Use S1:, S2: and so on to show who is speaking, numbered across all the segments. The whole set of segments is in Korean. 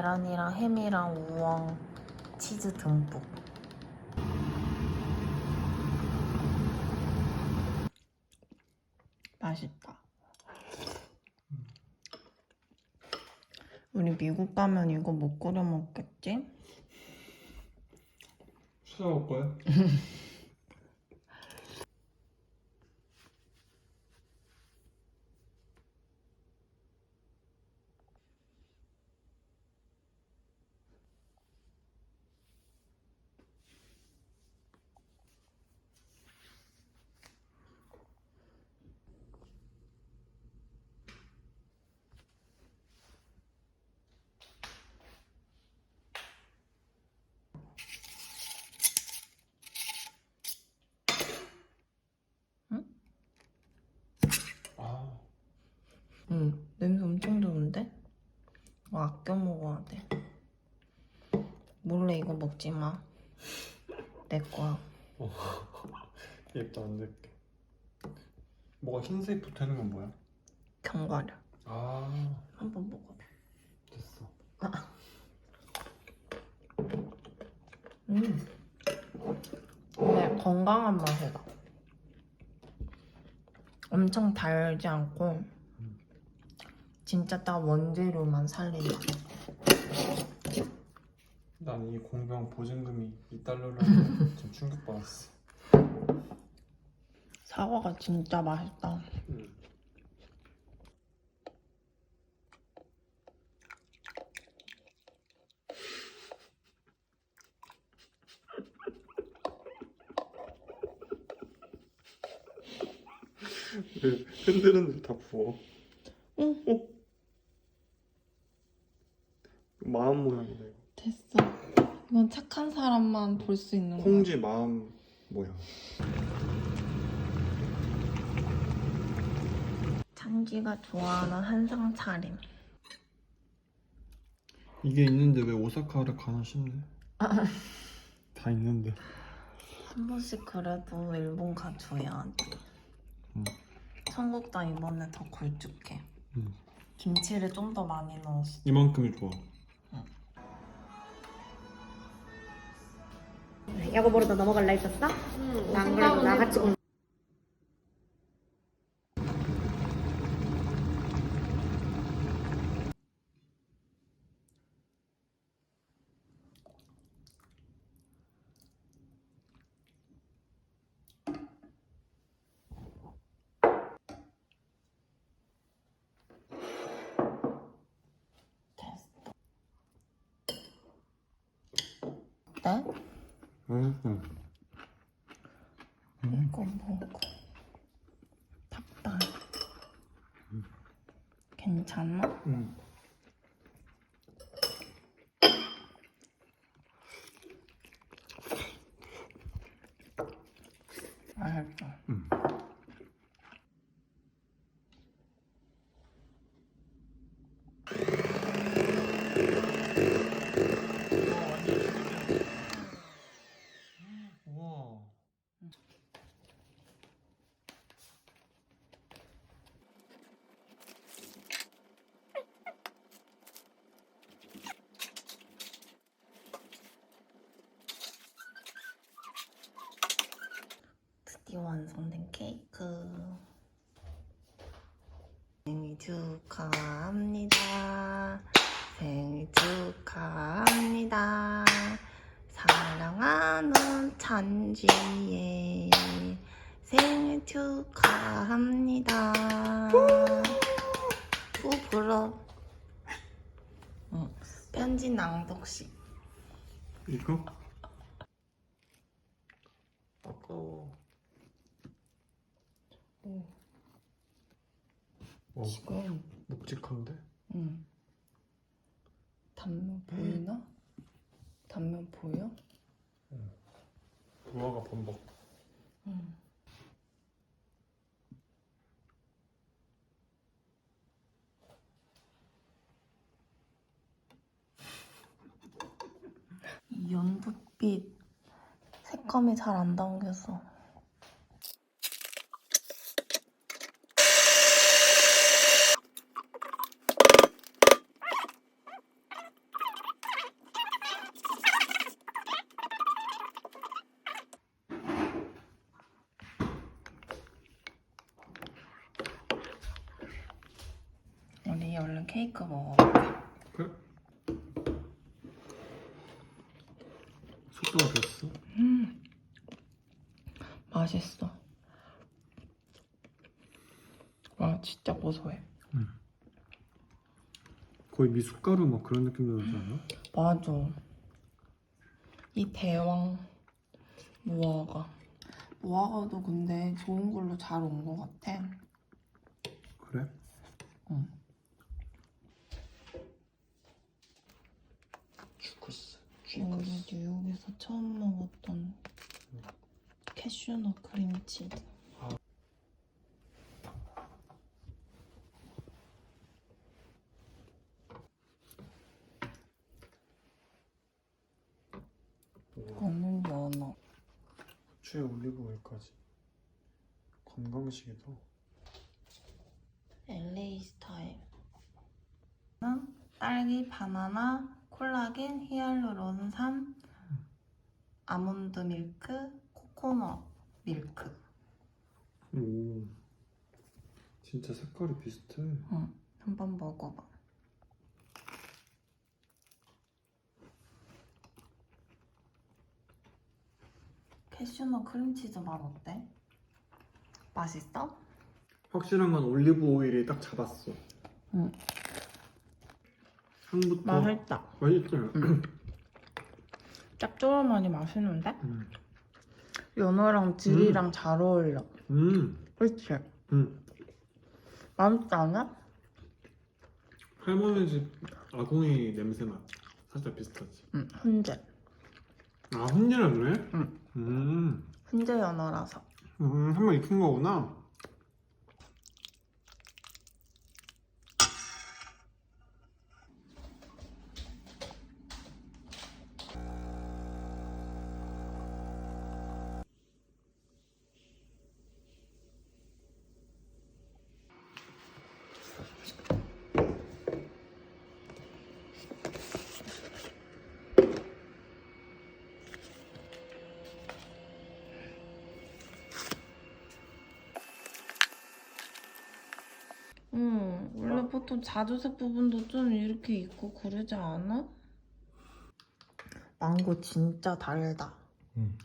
S1: 계란이랑 햄이랑 우엉, 치즈 듬뿍. 맛있다. 우리 미국 가면 이거 못 끓여 먹겠지?
S2: 찾아올 거야? 아,
S1: 응, 냄새 엄청 좋은데? 이거 아껴 먹어야 돼. 몰래 이거 먹지 마. 내 거야.
S2: 입도 안 될게. 뭐가 흰색 붙어 있는 건 뭐야?
S1: 견과류.
S2: 아,
S1: 한번 먹어봐.
S2: 됐어.
S1: 음. 근데 건강한 맛이다. 엄청 달지 않고 진짜 딱 원재료만 살린다.
S2: 난 이 공병 보증금이 2달러라는 좀 충격받았어.
S1: 사과가 진짜 맛있다.
S2: 응. 왜 흔들흔들 다 부어?
S1: 응.
S2: 어? 마음 모양이다 이거.
S1: 됐어. 이건 착한 사람만 볼 수 있는 거야.
S2: 콩쥐 마음 모양.
S1: 찬기가 좋아하는 한상 차림.
S2: 이게 있는데 왜 오사카를 가나 싶네. 다 있는데.
S1: 한 번씩 그래도 일본 가줘야 돼.
S2: 응.
S1: 청국장 이번에 더 걸쭉해.
S2: 응.
S1: 김치를 좀 더 많이 넣었어.
S2: 이만큼이 좋아.
S3: 야구 보러 너 넘어갈라 했었어?
S1: 응.
S3: 나안 그래도 나 같이 온.
S2: 응.
S1: 이거 먹어. 닭발. 괜찮아?
S2: 응.
S1: 맛있어.
S2: 응. 우와.
S1: 드디어 완성된 케이크. 생일 축하합니다. 생일 축하합니다. 사랑하는 찬지의 생일 축하합니다. 또 불어. 응. 편지 낭독식.
S2: 이거? 아까워.
S1: 오.
S2: 어,
S1: 지금
S2: 묵직한데?
S1: 응. 단면 보이나? 단면 보여?
S2: 부하가 범벅.
S1: 응. 이 연두빛 색감이 잘안 당겨서. 케이크 먹어볼게.
S2: 그래? 속도가 됐어?
S1: 음, 맛있어. 와, 진짜 고소해.
S2: 거의 미숫가루 막 그런 느낌도 나지 않아?
S1: 맞아. 이 대왕 무화과. 무화과도 근데 좋은 걸로 잘 온 것 같아.
S2: 그래?
S1: 응.
S2: 주크스
S1: 우리 뉴욕에서 처음 먹었던 캐슈넛 크림치즈. 이거는 연어.
S2: 후추에 건강식이다
S1: LA 스타일. 딸기, 바나나, 콜라겐, 히알루론산, 아몬드 밀크, 코코넛 밀크.
S2: 오 진짜 색깔이 비슷해
S1: 응, 한번 먹어봐. 캐슈넛 크림치즈 맛 어때? 맛있어?
S2: 확실한 건 올리브 오일이 딱 잡았어
S1: 응.
S2: 향부터
S1: 맛있다.
S2: 맛있지?
S1: 응. 짭조름하니 맛있는데?
S2: 음.
S1: 연어랑 딜이랑 잘 어울려.
S2: 음.
S1: 그치?
S2: 음.
S1: 맛있지 않아?
S2: 할머니 집 아궁이 냄새 맛 살짝 비슷하지
S1: 응, 훈제.
S2: 아 혼내라 그래?
S1: 응.
S2: 음.
S1: 훈제 연어라서.
S2: 음, 한번 익힌 거구나
S1: 자주색 부분도 좀 이렇게 있고 그러지 않아? 망고 진짜 달다.
S2: 음.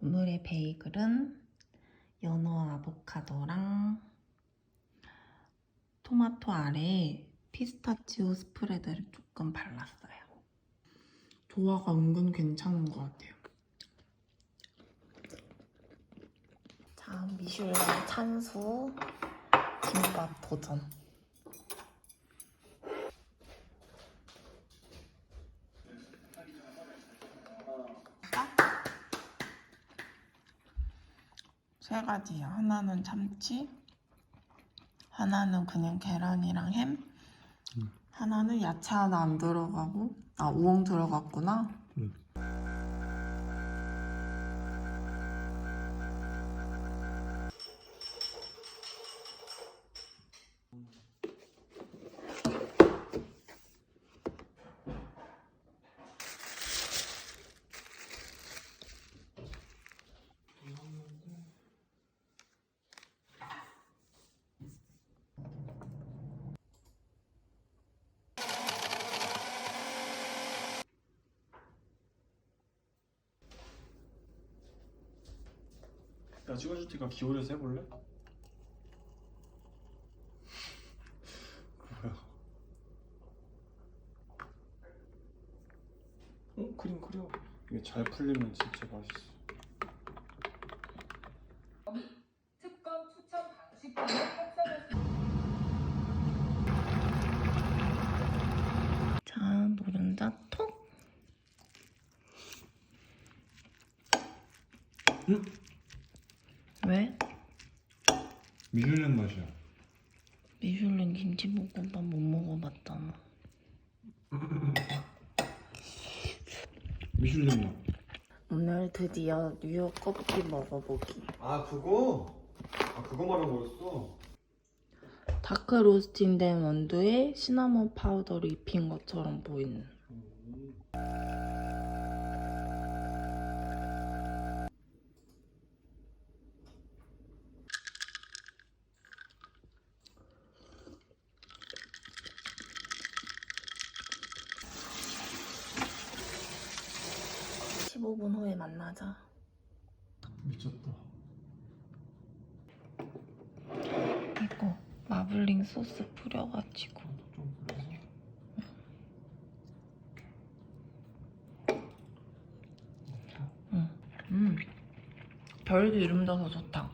S1: 오늘의 베이글은 연어 아보카도랑 토마토 아래에 피스타치오 스프레드를 조금 발랐어요. 조화가 은근 괜찮은 것 같아요. 자, 미슐랭 찬수 김밥 도전. 세 가지요. 하나는 참치, 하나는 그냥 계란이랑 햄,
S2: 음.
S1: 하나는 야채 하나 안 들어가고, 아, 우엉 들어갔구나.
S2: 음. 나 찍어줄 테니까 기울여서 해볼래? 뭐야? 어? 그림 그려 이게 잘 풀리면 진짜 맛있어
S4: 특검 추천 방식 등을 합성해서
S1: 자, 노른자 톡.
S2: 응?
S1: 왜?
S2: 미슐랭 맛이야.
S1: 미슐랭 김치볶음밥 못 먹어봤잖아.
S2: 미슐랭 맛.
S1: 오늘 드디어 뉴욕 커피 먹어보기.
S2: 아 그거? 아 그거 말한 거였어?
S1: 다크 로스팅된 원두에 시나몬 파우더를 입힌 것처럼 보이는. 만나자
S2: 미쳤다.
S1: 이거 마블링 소스 뿌려가지고.
S2: 좀 그래서.
S1: 음. 별게 이름 져서 좋다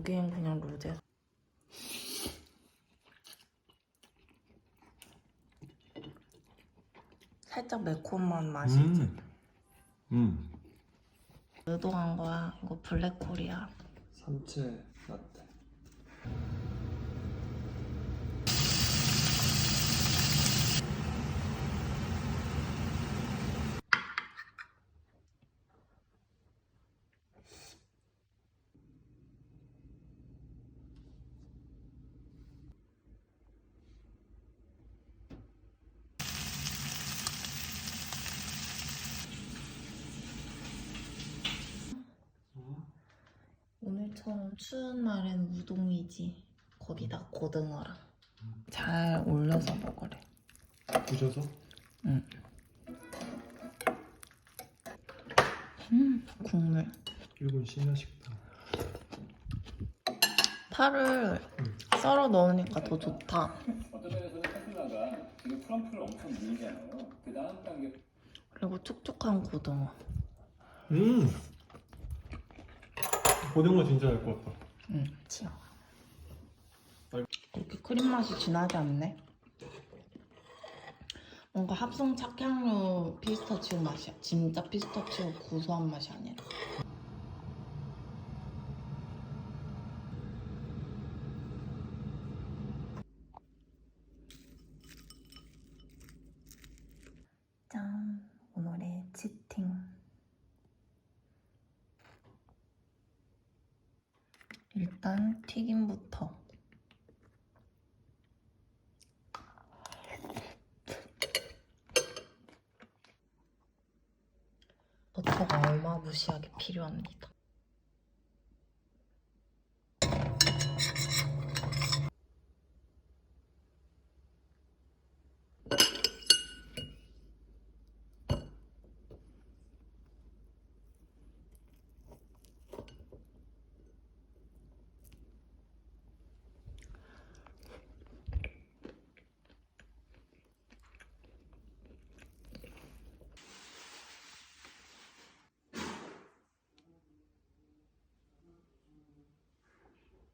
S1: 보기엔 그냥 로제 살짝 매콤한 맛이지
S2: 음. 음.
S1: 의도한 거야. 이거 블랙콜이야.
S2: 삼채 라떼.
S1: 오늘처럼 추운 날엔 우동이지 거기다 고등어랑 잘 올려서 먹으래
S2: 부셔서?
S1: 음 국물
S2: 일본 신야 식당.
S1: 파를 썰어 넣으니까 더 좋다
S5: 엄청. 그
S1: 그리고 촉촉한 고등어
S2: 음. 고등어 진짜 알 것 같다.
S1: 응 치아 그렇게 크림 맛이 진하지 않네? 뭔가 합성 착향료 피스타치오 맛이야. 진짜 피스타치오 구수한 맛이 아니라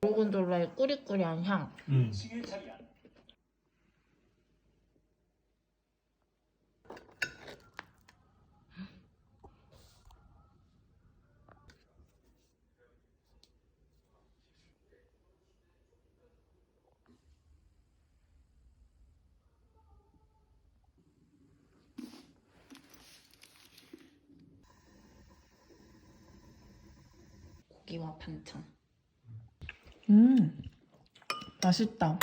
S1: 고르곤졸라의 꾸리꾸리한 향.
S2: 음.
S1: 고기와 반찬. 음, 맛있다.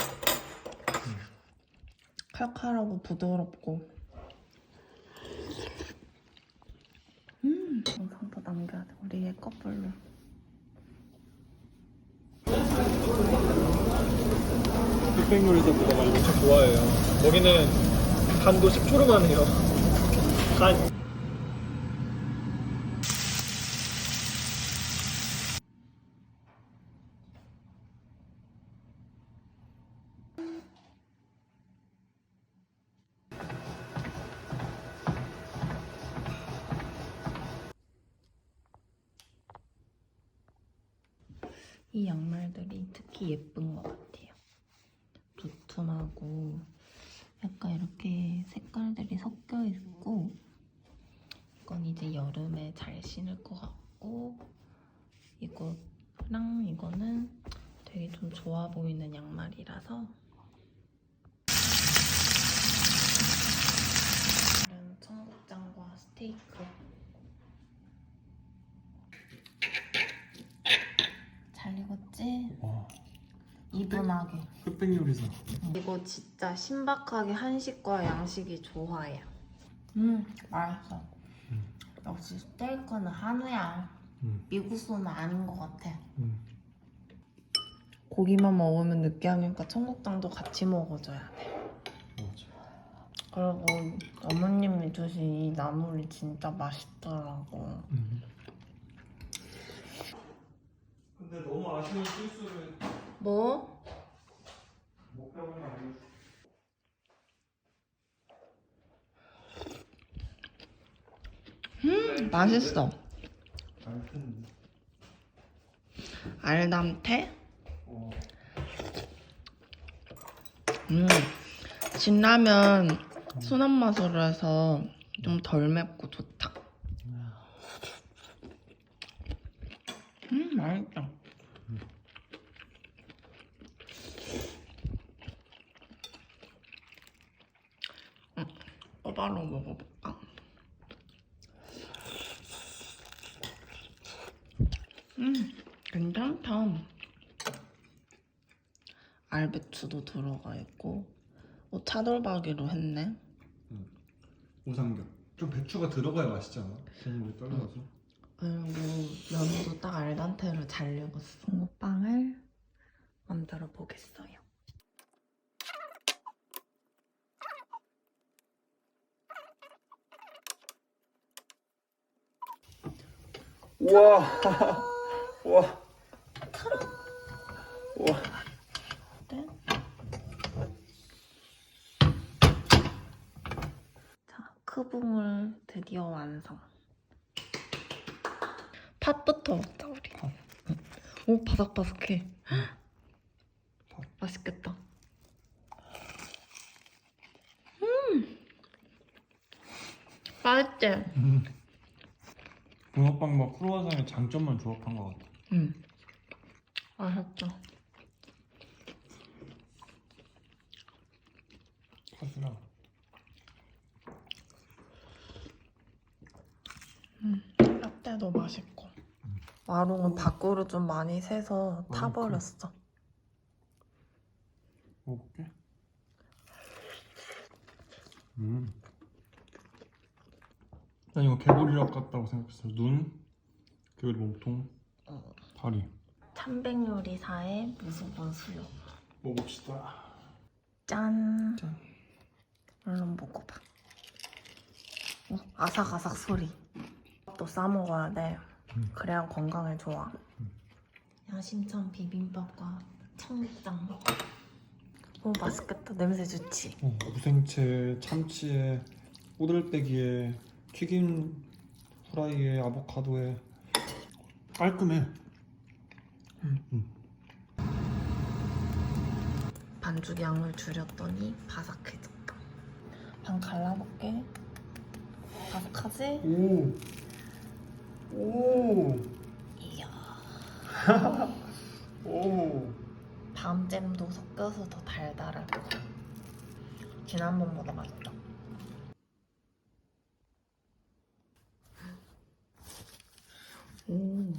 S1: 칼칼하고 부드럽고. 음, 영상도 남겨야 돼. 우리의 커플로.
S2: 흑백 요리사 그거 막 엄청 좋아해요. 거기는 간도 10초로만 해요. 간.
S1: 이렇게 색깔들이 섞여 있고 이건 이제 여름에 잘 신을 것 같고 이거랑 이거는 되게 좀 좋아 보이는 양말이라서 이런 청국장과 스테이크 잘 익었지?
S2: 와,
S1: 이분하게
S2: 흑백 요리사.
S1: 진짜 신박하게 한식과 양식이 조화야. 음, 맛있어.
S2: 음.
S1: 역시 스테이크는 한우야.
S2: 음.
S1: 미국 소는 아닌 것 같아.
S2: 음.
S1: 고기만 먹으면 느끼하니까 청국장도 같이 먹어줘야 돼.
S2: 맞아.
S1: 그리고 어머님이 주신 이 나물이 진짜 맛있더라고.
S2: 음. 근데 너무 아쉬운 실수를
S1: 뭐?
S2: 목표는 아니었어.
S1: 음, 맛있어. 알담테?
S2: 어.
S1: 음, 진라면 순한 맛으로 해서 좀 덜 맵고 좋다. 음, 맛있다. 음, 꼬바로 먹어볼까? 음, 괜찮다. 알배추도 들어가 있고 어, 차돌박이로 했네
S2: 오삼겹. 좀 배추가 들어가야 맛있잖아. 국물이 떨려서.
S1: 그리고 면도 딱 알단테로 잘 익었어 붕어빵을 만들어 보겠어요
S2: 우와. 우와. 우와.
S1: 네. 자 크붕을 드디어 완성 팥부터 먹자 우리 오 바삭바삭해 맛있겠다 음 맛있지?
S2: 음. 붕어빵과 크루아상의 장점만 조합한 것 같아.
S1: 응. 맛있다.
S2: 팥이랑.
S1: 라떼도 맛있고. 마롱은 밖으로 좀 많이 새서 타버렸어.
S2: 먹을게. 음. 난 이거 개구리락 같다고 생각했어. 눈, 개구리 몸통,
S1: 어.
S2: 다리.
S1: 참백 요리사의 무수건 수요.
S2: 먹읍시다.
S1: 짠.
S2: 짠.
S1: 얼른 먹어봐. 어, 아삭아삭 소리. 또 싸 먹어야 돼.
S2: 음.
S1: 그래야 건강에 좋아. 야심찬 비빔밥과 청국장. 오 맛있겠다. 냄새 좋지?
S2: 어, 무생채, 참치에, 꼬들빼기에, 튀김 후라이에, 아보카도에 깔끔해.
S1: 반죽 양을 줄였더니 바삭해졌다. 반 갈라볼게. 바삭하지?
S2: 오. 오.
S1: 이야.
S2: 오.
S1: 밤잼도 섞여서 더 달달하고 지난번보다 맛있다. 오.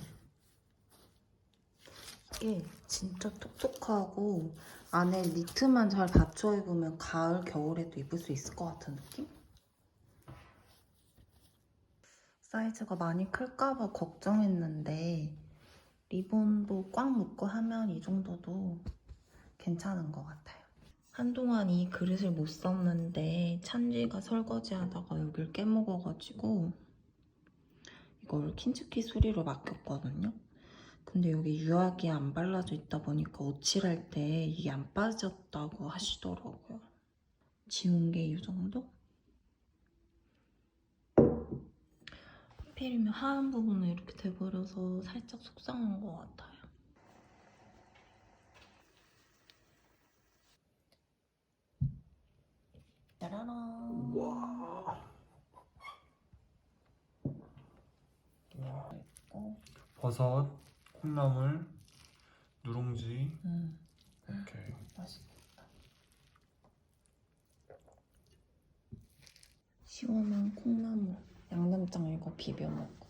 S1: 이게 진짜 톡톡하고 안에 니트만 잘 받쳐 입으면 가을, 겨울에도 입을 수 있을 것 같은 느낌? 사이즈가 많이 클까봐 걱정했는데 리본도 꽉 묶고 하면 이 정도도 괜찮은 것 같아요. 한동안 이 그릇을 못 썼는데 찬지가 설거지 하다가 여길 깨먹어가지고 이걸 킨츠키 수리로 맡겼거든요. 근데 여기 유화기 안 발라져 있다 보니까 오칠할 때 이게 안 빠졌다고 하시더라고요. 지운 게 이 정도? 하필이면 하얀 부분은 이렇게 돼버려서 살짝 속상한 것 같아요. 짜라란.
S2: 와.
S1: 있고,
S2: 버섯, 콩나물, 누룽지.
S1: 음,
S2: 오케이.
S1: 맛있겠다. 시원한 콩나물, 양념장 이거 비벼 먹고.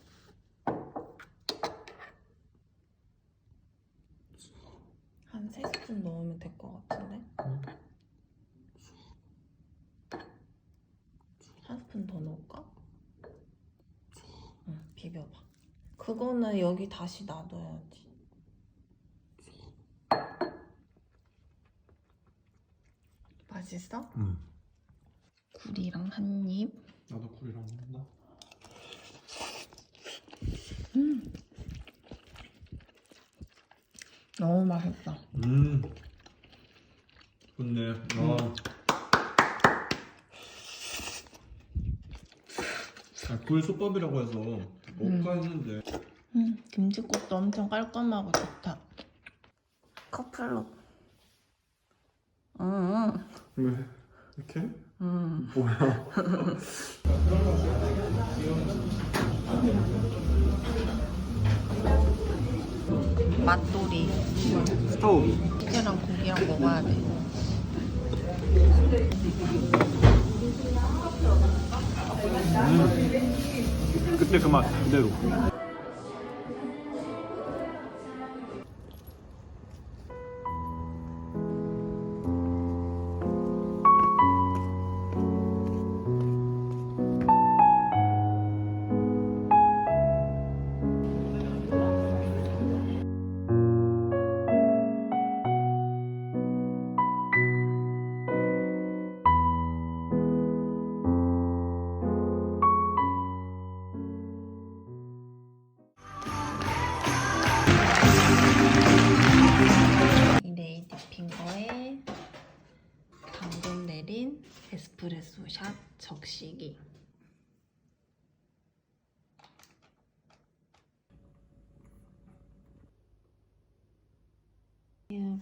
S1: 한세 스푼 넣으면 될 것 같은데? 한 스푼 더 넣을까? 응, 비벼봐. 그거는 여기 다시 놔둬야지. 맛있어?
S2: 응.
S1: 굴이랑 한 입.
S2: 나도 굴이랑 먹는다.
S1: 너무 맛있다.
S2: 음. 좋네. 아. 아, 굴 솥밥이라고 해서 먹을까 했는데
S1: 음, 김치국도 엄청 깔끔하고 좋다. 커플로. 음,
S2: 왜 이렇게?
S1: 음.
S2: 뭐야?
S1: 맛돌이.
S2: 스토브.
S1: 치즈랑 고기랑 먹어야 돼.
S2: 그때 그 맛 그대로.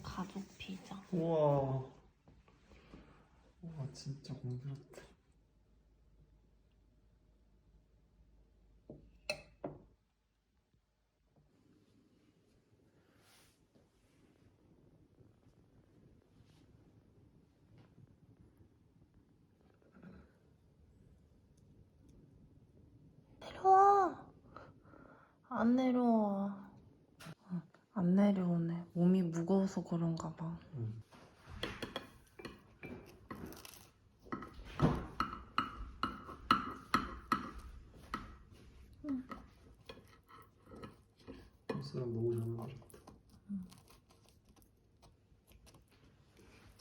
S1: 가족 피자.
S2: 우와. 와 진짜 공주 같아.
S1: 내려와. 안 내려와. 어, 안 내려오네. 몸이 무거워서 그런가 봐.
S2: 응. 잘 먹었다.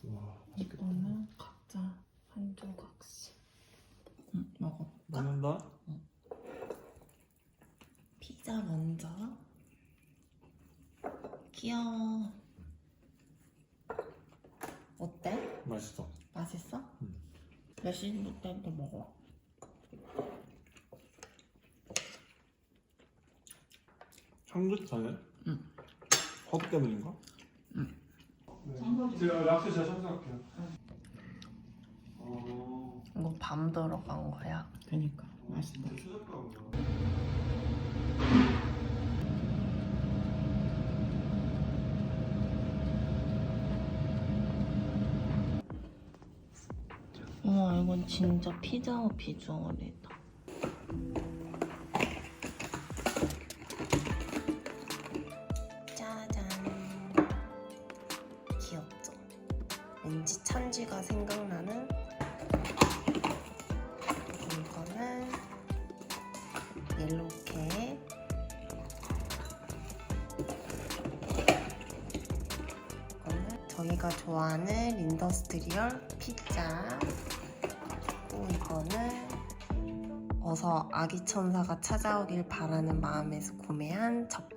S2: 와 맛있겠다.
S1: 이거는 각자 한 조각씩. 응, 먹어.
S2: 먹는다.
S1: 피자 먼저. 귀여워. 어때?
S2: 맛있어.
S1: 맛있어?
S2: 응.
S1: 몇시 때도 먹어.
S2: 향긋하네.
S1: 응.
S2: 허브 때문인가?
S1: 응.
S2: 네. 제가 약수 제가 청소할게요. 어.
S1: 이거 밤 들어간 거야. 그니까 맛있다. 이건 진짜 피자 비주얼이다. 짜잔. 귀엽죠? 왠지 찬지가 생각나는 이거는 옐로우케 이거는 저희가 좋아하는 린더스트리얼 피자 이거는 어서 아기 천사가 찾아오길 바라는 마음에서 구매한 젖병